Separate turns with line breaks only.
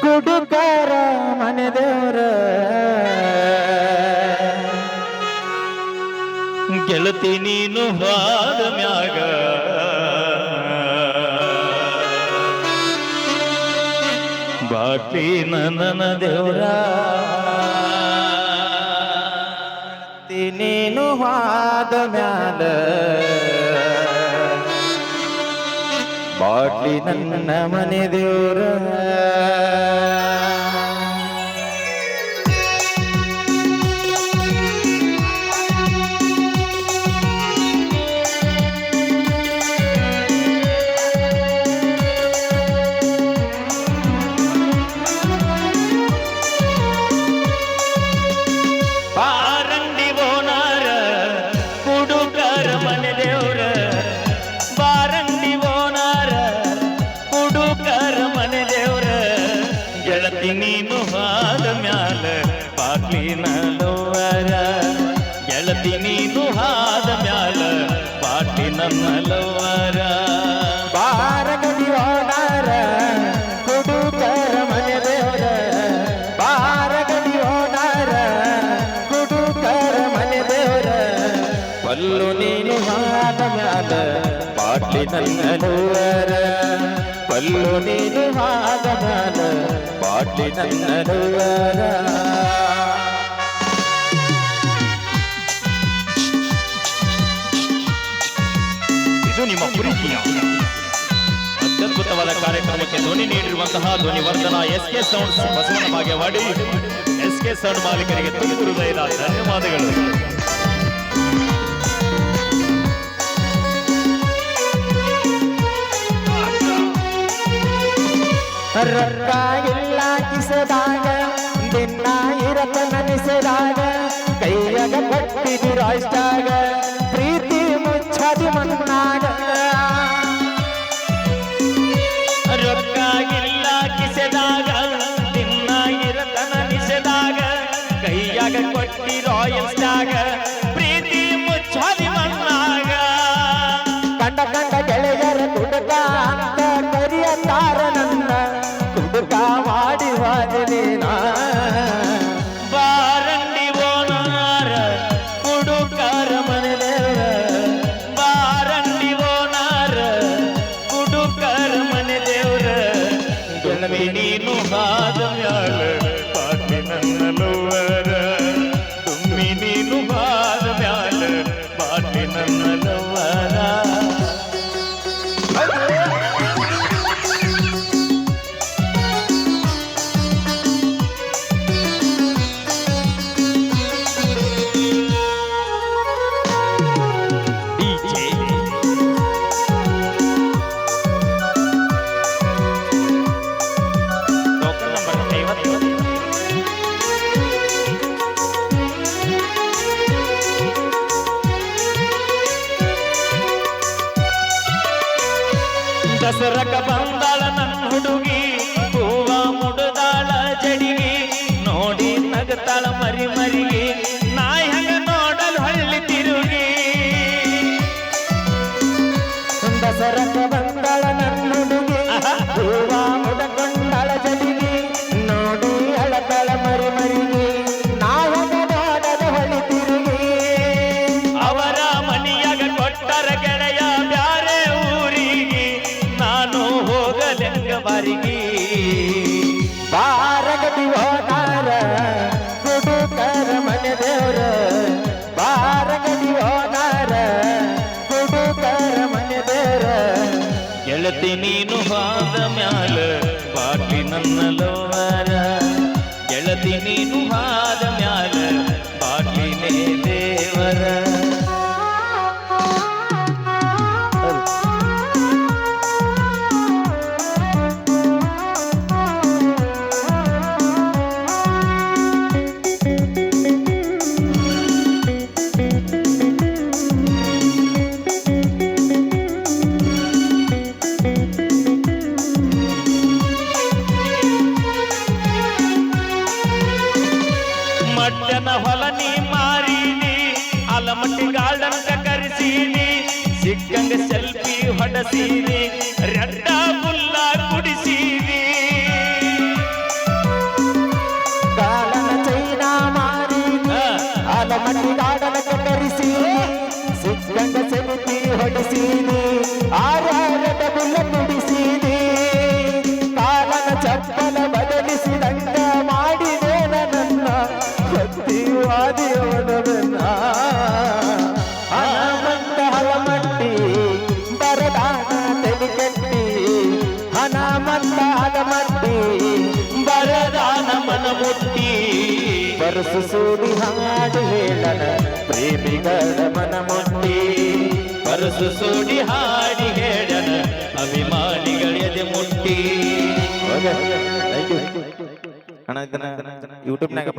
ಕುಡುಕರ ಮನೆ ದೇವ್ರ.
ಗೆಳತಿ ನೀನು ಹಾದ ಮ್ಯಾಗ. ಬಾಕಿ ನನ್ನ ದೇವ್ರ.
ನೀನು ಹಾದ ಮ್ಯಾಲ. ಬಾಟ್ಲಿ ನನ್ನ ಮನೆ ದೇವ್ರ.
ಗೆಳತಿ ನೀನು ಹಾದ ಮ್ಯಾಲ ಬಾಗ್ಲಿನ ಲೋವರ ಗೆಳತಿ ನೀನು ಹಾದ ಮ್ಯಾಲ ಬಾಟ್ಲಿ ನನ್ನ ಲೋವರ
ಬಾರಗದಿ ಓಡಾರ ಕುಡುಕರ ಮನೆ ದೇವರ ಬಾರಗದಿ ಓಡಾರ ಕುಡುಕರ ಮನೆ ದೇವರ ಪಲ್ಲು ನೀನು ಹಾದ ಮ್ಯಾಲ ಬಾಟ್ಲಿ ನನ್ನ ನೂವರ ಪಲ್ಲು ನೀನು ಹಾದ ಮ್ಯಾಲ
ಇದು ನಿಮ್ಮ ಪ್ರೀತಿಯ ಅತ್ಯದ್ಭುತವಾದ ಕಾರ್ಯಕ್ರಮಕ್ಕೆ ಧ್ವನಿ ನೀಡಿರುವಂತಹ ಧ್ವನಿವರ್ಧನ S K sound Basavana Bagewadi. S K sound ಮಾಲೀಕರಿಗೆ ತುಂಬ ಹೃದಯದ ಧನ್ಯವಾದಗಳು.
ರೊಕ್ಕ ಇಲ್ಲ ನಿನ್ನ ಇರತ ನನಸದಾಗ ಕೈಯಾಗ ಕೊಟ್ಟಿದಿರ ಪ್ರೀತಿ ಮುಚ್ಚದಿ ಮನ್ನಾಗ
ರೊಕ್ಕ ಇಲ್ಲ ಕಿಸೆದಾಗ ದಿನ ಇರತ ನನಿಸದಾಗ ಕೈಯಾಗ ಕೊಟ್ಟಿ ರಾಯಲ್ಸ್ದಾಗ ಪ್ರೀತಿ ಮುಚ್ಚದಿ ಮನ್ನಾಗ
ಕಂಡ ಕಂಡ ಗೆಳೆಯರ ಕುಡುಕ ಅಂತ ಕರಿಯತಾರ ನನ್ನ ಕುಡುಕ ಮಾಡಿ ವಾದಿನ
ಬಾರಂಡಿ ಓನಾರ ಹುಡುಕಾರ ಮನೆದೇವರ. ಬಾರಂಡಿ ಓನಾರ ಹುಡುಕಾರ ಮನೆದೇವರ. ಗೆಳವಿ ನೀನು ಹಾದ ದಸರಕ ಬಂದಾಳ ನನ್ನ ಹುಡುಗಿ.
ಹೋದಾರ ಕುಡುಕರ ಮನೆ ದೇವ್ರ. ಬಾರಗದಿ ಹೋದಾರ ಕುಡುಕರ ಮನೆ ದೇವ್ರ.
ಗೆಳತಿ ನೀನು ಹಾದ ಮ್ಯಾಲ ಬಾಟ್ಲಿ ನನ್ನ ಲೋವರ ಗೆಳತಿ ನೀನು ಹಾದ ಮ್ಯಾಲ ಬಾಟ್ಲಿನೇ ದೇವರ. ಸಿಕ್ಕಂಗ ಸೆಲ್ಫಿ ಹೊಡಸೀನಿ ರೆಡ್ಡ ಮುಲ್ಲ ಕುಡಿಸೀನಿ
ಕಾಲನ ಚೈನಾ ಮಾರಿ
ಹಾ.
ಆಲಮಟ್ಟಿ ಗಾರ್ಡನ ಬರಸು ಸೂಡಿ ಹಾಡು ಹೇಳನ ಪ್ರೇಮಿಗಳ ಮನ ಮುಟ್ಟಿ
ಬರಸು ಸೋಡಿ ಹಾಡಿ ಹೇಳನ ಅಭಿಮಾನಿಗಳ ಎದೆ ಮುಟ್ಟಿ.
ಅಣ್ಣ ಇದನ್ನ ಯೂಟ್ಯೂಬ್ನಾಗ